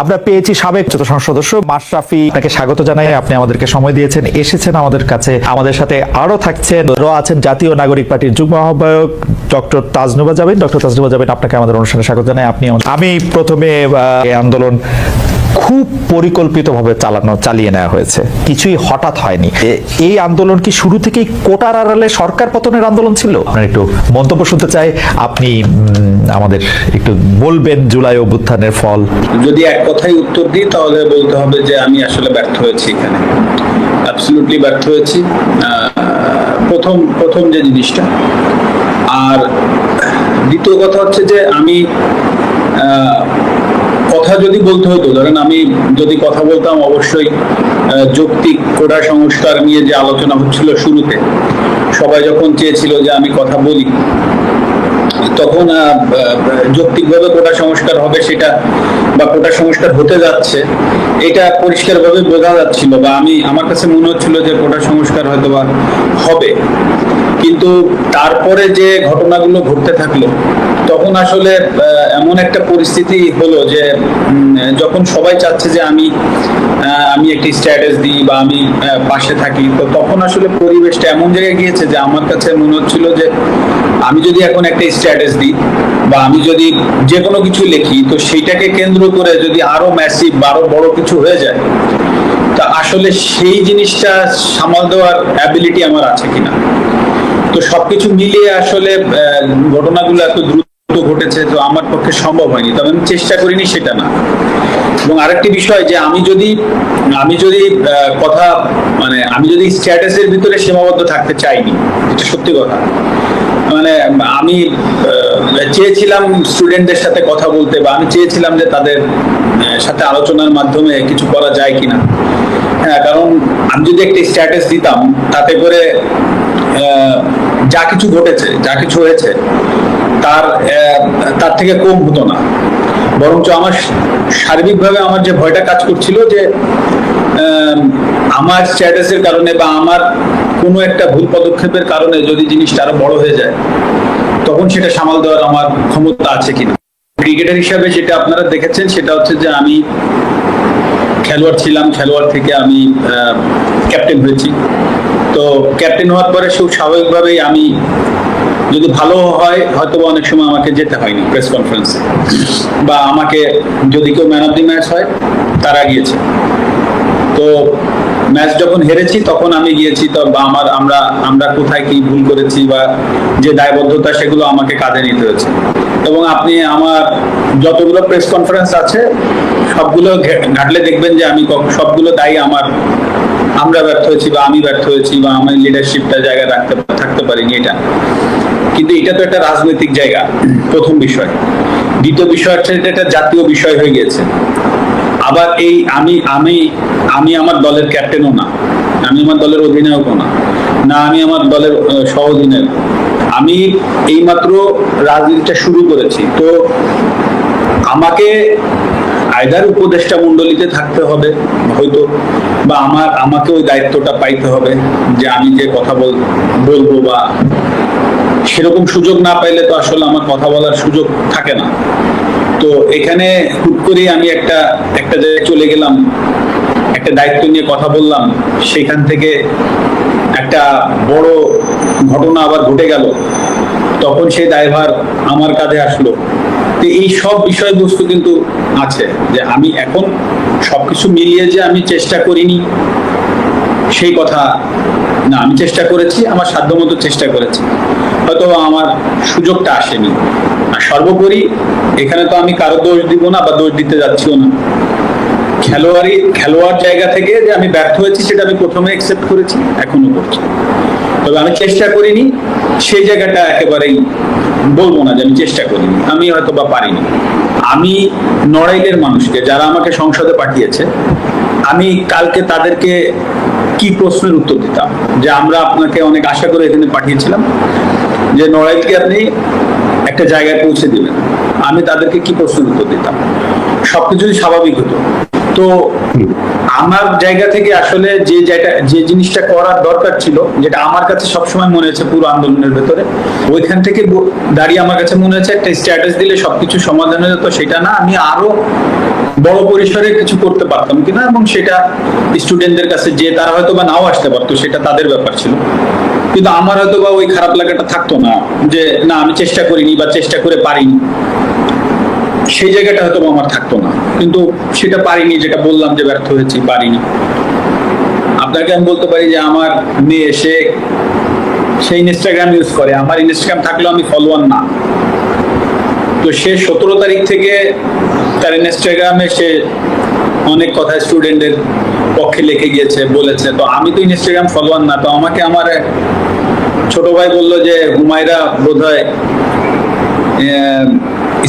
আমরা পেয়েছি সাবেক সংসদ সদস্য মাশরাফি আপনাকে স্বাগত জানাই। আপনি আমাদেরকে সময় দিয়েছেন, এসেছেন আমাদের কাছে। আমাদের সাথে আরও থাকছেন, র আছেন জাতীয় নাগরিক পার্টির যুগ্ম আহ্বায়ক ডক্টর তাজনুবা যাবেন ডক্টর তাজনুবা যাবেন আপনাকে আমাদের অনুষ্ঠানে স্বাগত জানাই। আপনি আমি প্রথমে আন্দোলন খুব পরিকল্পিতভাবে চালানো, চালিয়ে নেওয়া হয়েছে। কিছুই হঠাৎ হয়নি। এই আন্দোলন কি শুরু থেকেই কোটার আড়ালে সরকার পতনের আন্দোলন ছিল? আপনার একটু মন্তব্য শুনতে চাই। আপনি আমাদের একটু বলবেন জুলাই অভ্যুত্থানের ফল। যদি এক কথাই উত্তর দিই, তাহলে বলতে হবে যে আমি আসলে ব্যর্থ হয়েছি এখানে। অ্যাবসলিউটলি ব্যর্থ হয়েছি। প্রথম প্রথম যে জিনিসটা। আর দ্বিতীয় কথা হচ্ছে যে আমি কথা যদি বলতে হতো, ধরেন আমি যদি কথা বলতাম, অবশ্যই যৌক্তিক কোটা সংস্কার নিয়ে যে আলোচনা হচ্ছিল শুরুতে, সবাই যখন চেয়েছিল যে আমি কথা বলি, তখন যৌক্তিকভাবে কোটা সংস্কার হবে সেটা বা কোটা সংস্কার হতে যাচ্ছে, এটা পরিষ্কারভাবে বোঝা যাচ্ছিল বা আমি, আমার কাছে মনে হচ্ছিল যে কোটা সংস্কার হয়তো বা হবে। কিন্তু তারপরে যে ঘটনাগুলো ঘটতে থাকল তখন আসলে এমন একটা পরিস্থিতি হলো যে যখন সবাই চাচ্ছে যে আমি আমি একটি স্ট্যাটাস দিই বা আমি পাশে থাকি, তো তখন আসলে পরিবেশটা এমন জায়গায় গিয়েছে যে আমার কাছে মনে হচ্ছিল যে আমি যদি এখন একটা স্ট্যাটাস দিই বা আমি যদি যে কোনো কিছু লিখি, তো সেইটাকে কেন্দ্র করে যদি আরও ম্যাসিভ আরও বড় কিছু হয়ে যায়, তা আসলে সেই জিনিসটা সামাল দেওয়ার অ্যাবিলিটি আমার আছে কিনা? তো সবকিছু মিলিয়ে আসলে ঘটনাগুলো এত দ্রুত ঘটেছে, তো আমার পক্ষে সম্ভব হয়নি। তবে আমি চেষ্টা করিনি সেটা না। এবং আরেকটি বিষয় যে আমি যদি আমি যদি কথা মানে আমি যদি স্ট্যাটাসের ভিতরে সীমাবদ্ধ থাকতে চাইনি, এটা সত্যি কথা। মানে আমি চেয়েছিলাম স্টুডেন্টদের সাথে কথা বলতে বা আমি চেয়েছিলাম যে তাদের সাথে আলোচনার মাধ্যমে কিছু করা যায় কিনা। হ্যাঁ কারণ আমি যদি একটা স্ট্যাটাস দিতাম, তাতে করে যা কিছু ঘটেছে, যা কিছু হয়েছে তার তার থেকে কম হতো না। বরঞ্চ আমার সার্বিকভাবে আমার যে ভয়টা কাজ করছিল যে আমার স্ট্যাটাসের কারণে বা আমার কোনো একটা ভুল পদক্ষেপের কারণে যদি জিনিসটা আরও বড় হয়ে যায়, তখন সেটা সামাল দেওয়ার আমার ক্ষমতা আছে কিনা। ক্রিকেটার হিসাবে যেটা আপনারা দেখেছেন, সেটা হচ্ছে যে আমি খেলোয়াড় ছিলাম, খেলোয়াড় থেকে আমি ক্যাপ্টেন হয়েছি। তো ক্যাপ্টেন হওয়ার পরে খুব স্বাভাবিকভাবেই আমি যদি ভালো হয় হয়তো অনেক সময় আমাকে যেতে হয়নি প্রেস কনফারেন্সে বা আমাকে যদি কেউ ম্যান অফ দি ম্যাচ হয়, তারা গিয়েছে। তো ম্যাচ যখন হেরেছি, তখন আমি গিয়েছি, তো বা আমার, আমরা আমরা কোথায় কি ভুল করেছি বা যে দায়বদ্ধতা, সেগুলো আমাকে কাঁধে নিতে হয়েছে। এবং আপনি আমার যতগুলো প্রেস কনফারেন্স আছে, সবগুলো ঘাটলে দেখবেন যে আমি সবগুলো দায়ী আমার। আমরা ব্যর্থ হয়েছি বা আমি ব্যর্থ হয়েছি বা আমার লিডারশিপটা জায়গায় রাখতে, থাকতে পারিনি এটা। কিন্তু এটা তো একটা রাজনৈতিক জায়গা, প্রথম বিষয়। দ্বিতীয় বিষয় হচ্ছে এটা একটা জাতীয় বিষয় হয়ে গিয়েছে। আবার এই আমি আমি আমি আমার দলের ক্যাপ্টেনও না, আমি আমার দলের অধিনায়কও না না আমি আমার দলের সহ অধিনায়ক আমি এইমাত্র রাজনীতিটা শুরু করেছি। তো আমাকে আয়দার উপদেষ্টা মন্ডলীতে থাকতে হবে, হয়তো, বা আমার, আমাকে ওই দায়িত্বটা পাইতে হবে যে আমি যে কথা বল, বলব বা সেরকম সুযোগ না পাইলে তো আসলে আমার কথা বলার সুযোগ থাকে না। তো এখানে হুট করেই আমি একটা একটা জায়গায় চলে গেলাম, একটা দায়িত্ব নিয়ে কথা বললাম, সেখান থেকে একটা বড় ঘটনা আবার ঘটে গেল। তখন সেই দায়ভার আমার কাঁধে আসলো। তো এই সব বিষয়বস্তু কিন্তু আছে যে আমি এখন সবকিছু মিলিয়ে যে আমি চেষ্টা করিনি সেই কথা না, আমি চেষ্টা করেছি, আমার সাধ্যমতো চেষ্টা করেছি। হয়তো আমার সুযোগটা আসেনি। আর সর্বোপরি, এখানে তো আমি কারও দোষ দিব না বা দোষ দিতে যাচ্ছিও না। খেলোয়াড়ি, খেলোয়াড় জায়গা থেকে যে আমি ব্যর্থ হয়েছি, সেটা আমি প্রথমে অ্যাকসেপ্ট করেছি, এখনও করছি। তবে আমি চেষ্টা করিনি, সেই জায়গাটা একেবারেই বলব না যে আমি চেষ্টা করিনি। আমি হয়তো বা পারিনি। আমি নড়াইলের মানুষকে, যারা আমাকে সংসদে পাঠিয়েছে, আমি কালকে তাদেরকে কি প্রশ্নের উত্তর দিতাম? যে আমরা আপনাকে অনেক আশা করে এখানে পাঠিয়েছিলাম যে নড়াইলকে আপনি একটা জায়গায় পৌঁছে দিবেন আমি তাদেরকে কি প্রশ্নের উত্তর দিতাম? সবকিছুই স্বাভাবিক হতো। তো আমার জায়গা থেকে আসলে যে যেটা যে জিনিসটা করার দরকার ছিল যেটা আমার কাছে সবসময় মনে হয়েছে পুরো আন্দোলনের ভেতরে ওইখান থেকে দাঁড়িয়ে আমার কাছে মনে হয়েছে একটা স্ট্যাটাস দিলে সবকিছু সমাধান হয়ে যেত। সেটা না আমি আরও বড় পরিসরে কিছু করতে পারতাম কিনা এবং সেটা স্টুডেন্টদের কাছে যে তারা হয়তো বা নাও আসতে পারতো, সেটা তাদের ব্যাপার ছিল। কিন্তু আমার হয়তো বা ওই খারাপ লাগাটা থাকতো না যে, না, আমি চেষ্টা করিনি বা চেষ্টা করে পারিনি। সেই জায়গাটা হয়তো আমার থাকতো না। কিন্তু সেটা পারিনি, যেটা বললাম যে ব্যর্থ হয়েছি, পারিনি। আপনাকে আমি বলতে পারি যে আমার মেয়ে, সে সে ইনস্টাগ্রাম ইউজ করে। আমার ইনস্টাগ্রাম থাকলেও আমি ফলোয়ার না। তো সে সতেরো তারিখ থেকে তার ইনস্টাগ্রামে সে অনেক কথা স্টুডেন্টদের পক্ষে লিখে গিয়েছে বলেছে। তো আমি তো ইনস্টাগ্রাম ফলোয়ার না তো আমাকে আমার ছোট ভাই বলল যে হুমায়রা বোধ হয়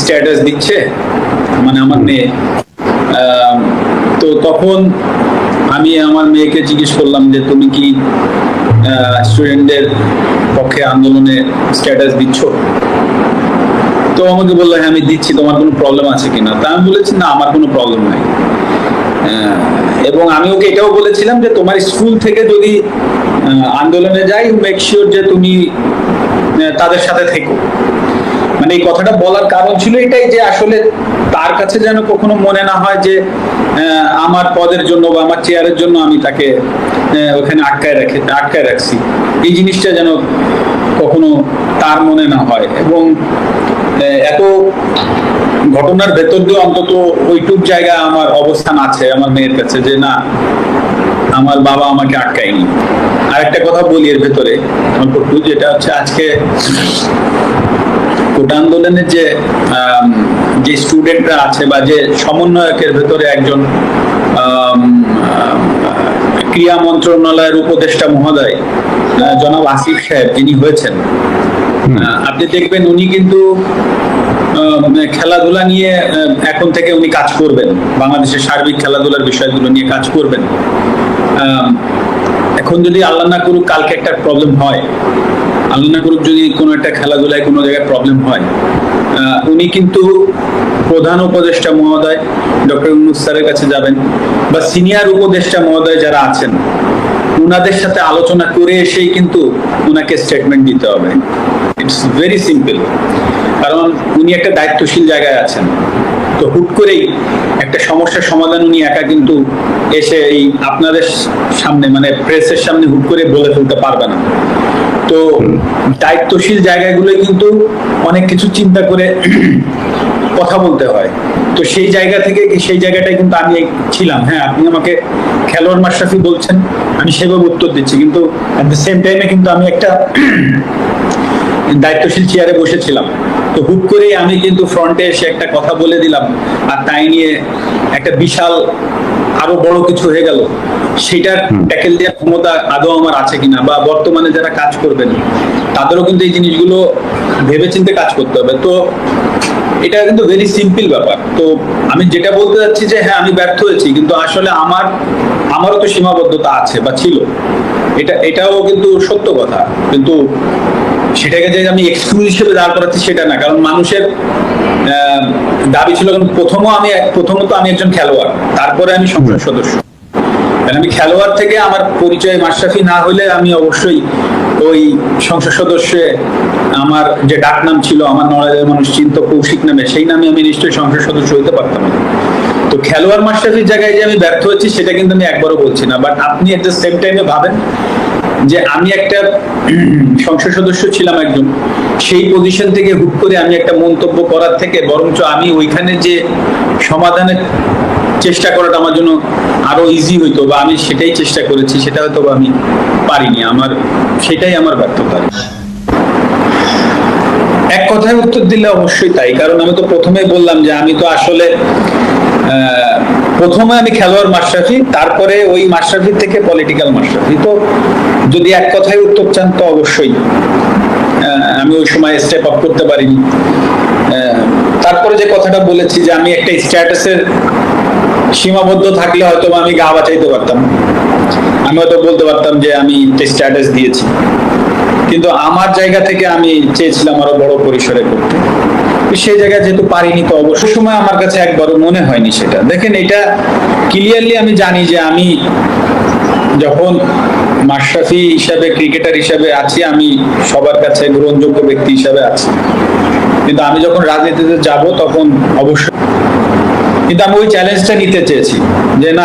স্ট্যাটাস দিচ্ছে মানে আমার মেয়ে। তো তখন আমি আমার মেয়েকে জিজ্ঞেস করলাম যে তুমি কি স্টুডেন্টদের পক্ষে আন্দোলনে স্ট্যাটাস দিচ্ছ? তো আমাকে বলল হ্যাঁ আমি দিচ্ছি, তোমার কোনো প্রবলেম আছে কিনা? তা আমি বলেছি, না, আমার কোনো প্রবলেম নাই। এবং আমি ওকে এটাও বলেছিলাম যে, তোমার স্কুল থেকে যদি আন্দোলনে যাই মেক শিওর যে তুমি তাদের সাথে থেকো। মানে এই কথাটা বলার কারণ ছিল এটাই যে, আসলে তার কাছে যেন কখনো মনে না হয় যে আমার পদের জন্য বা আমার চেয়ারের জন্য আমি তাকে ওখানে আটকায় রেখে, আটকায় রাখছি। এই জিনিসটা যেন কখনো তার মনে না হয়। এবং এত ঘটনার ভেতর দিয়ে অন্তত ওইটুক জায়গা আমার অবস্থান আছে আমার মেয়ের কাছে যে না আমার বাবা আমাকে আটকায়নি। আর একটা কথা বলি এর ভেতরে যেটা হচ্ছে আজকে আন্দোলনের যে যে স্টুডেন্টরা আছে বা যে সমন্বয়কের ভেতরে একজন আম, মন্ত্রণালয়ের উপদেষ্টা মহোদয় জনাব আসিফ সাহেব যিনি হয়েছেন আপনি দেখবেন উনি কিন্তু আহ, খেলাধুলা নিয়ে এখন থেকে উনি কাজ করবেন। বাংলাদেশের সার্বিক খেলাধুলার বিষয়গুলো নিয়ে কাজ করবেন। এখন যদি আল্লাহ না করুক কালকে একটা প্রবলেম হয়। আল্লাহ না করুক যদি কোনো একটা খেলাধুলায় কোনো জায়গায় প্রবলেম হয়। উনি কিন্তু প্রধান উপদেষ্টা মহোদয় ডক্টর ইউনুস স্যারের কাছে যাবেন বা সিনিয়র উপদেষ্টা মহোদয় যারা আছেন উনাদের সাথে আলোচনা করে এসেই কিন্তু উনাকে স্টেটমেন্ট দিতে হবে। ইটস ভেরি সিম্পল কারণ উনি একটা দায়িত্বশীল জায়গায় আছেন। তো হুট করেই একটা সমস্যার সমাধান উনি একা কিন্তু এসে এই আপনাদের সামনে মানে প্রেসের সামনে হুট করে বলে ফেলতে পারবে না। তো দায়িত্বশীল জায়গাগুলো কিন্তু অনেক কিছু চিন্তা করে কথা বলতে হয়। তো সেই জায়গা থেকে, সেই জায়গাটাই কিন্তু আমি ছিলাম। হ্যাঁ আপনি আমাকে খেলোয়াড় মাশরাফি বলছেন, আমি সেভাবে উত্তর দিচ্ছি। কিন্তু অ্যাট দ্য সেম টাইমে কিন্তু আমি একটা দায়িত্বশীল চেয়ারে বসেছিলাম। তো হুট করেই আমি কিন্তু ফ্রন্টে এসে একটা কথা বলে দিলাম আর তাই নিয়ে একটা বিশাল আরও বড় কিছু হয়ে গেল। সেটার ট্যাকেল দেওয়ার ক্ষমতা আদৌ আমার আছে কিনা বা বর্তমানে যারা কাজ করবেন তাদেরও কিন্তু এই জিনিসগুলো ভেবেচিন্তে কাজ করতে হবে। তো এটা কিন্তু ভেরি সিম্পল ব্যাপার। তো আমি যেটা বলতে যাচ্ছি যে হ্যাঁ আমি ব্যর্থ হয়েছি কিন্তু আসলে আমার আমারও তো সীমাবদ্ধতা আছে বা ছিল। এটা এটাও কিন্তু সত্য কথা। কিন্তু সেটাকে যে আমি এক্সকিউজ হিসেবে দাঁড় করাচ্ছি সেটা না কারণ মানুষের দাবি ছিল কারণ প্রথমও আমি প্রথমত আমি একজন খেলোয়াড় তারপরে আমি সংসদ সদস্য। কারণ আমি খেলোয়াড় থেকে আমার পরিচয় মাশরাফি না হলে আমি অবশ্যই ওই সংসদ সদস্যে আমার যে ডাক নাম ছিল আমার নড়াইলের মানুষ চিন্ত কৌশিক নামে সেই নামে আমি নিশ্চয়ই সংসদ সদস্য হইতে পারতাম না। তো খেলোয়াড় মাশরাফির জায়গায় যে আমি ব্যর্থ হচ্ছি সেটা কিন্তু আমি একবারও বলছি না। বাট আপনি এট দ্য সেম টাইমে ভাবেন যে আমি একটা সংসদ সদস্য ছিলাম একজন, সেই পজিশন থেকে হুট করে আমি একটা মন্তব্য করার থেকে বরঞ্চ আমি ওইখানে যে সমাধানের চেষ্টা করাটা আমার জন্য আরও ইজি হইতো বা আমি সেটাই চেষ্টা করেছি, সেটা হয়তো আমি পারিনি। আমার, সেটাই আমার ব্যর্থতা। এক কথায় উত্তর দিলে অবশ্যই তাই, কারণ আমি তো প্রথমেই বললাম যে আমি তো আসলে প্রথমে আমি খেলোয়াড় মাশরাফি, তারপরে ওই মাশরাফি থেকে পলিটিক্যাল মাশরাফি। তো যদি এক কথায় উত্তর চান, তো অবশ্যই। আমি ওই সময় স্টেপ আপ করতে পারিনি। তারপরে যে কথাটা বলেছি যে আমি একটা স্ট্যাটাসের সীমাবদ্ধ থাকলে হয়তো আমি গা বাঁচাইতে পারতাম। আমি হয়তো বলতে পারতাম যে আমি স্ট্যাটাস দিয়েছি। কিন্তু আমার জায়গা থেকে আমি চেয়েছিলাম আরও বড় পরিসরে করতে। সেই জায়গায় যেহেতু পারিনি, তো অবশ্য সময় আমার কাছে একবারও মনে হয়নি সেটা। দেখেন, এটা ক্লিয়ারলি আমি জানি যে আমি যখন মাশরাফি হিসাবে, ক্রিকেটার হিসাবে আছি, আমি সবার কাছে গ্রহণযোগ্য ব্যক্তি হিসাবে আছি। কিন্তু আমি যখন রাজনীতিতে যাব, তখন অবশ্যই কিন্তু আমি ওই চ্যালেঞ্জটা নিতে চেয়েছি যে না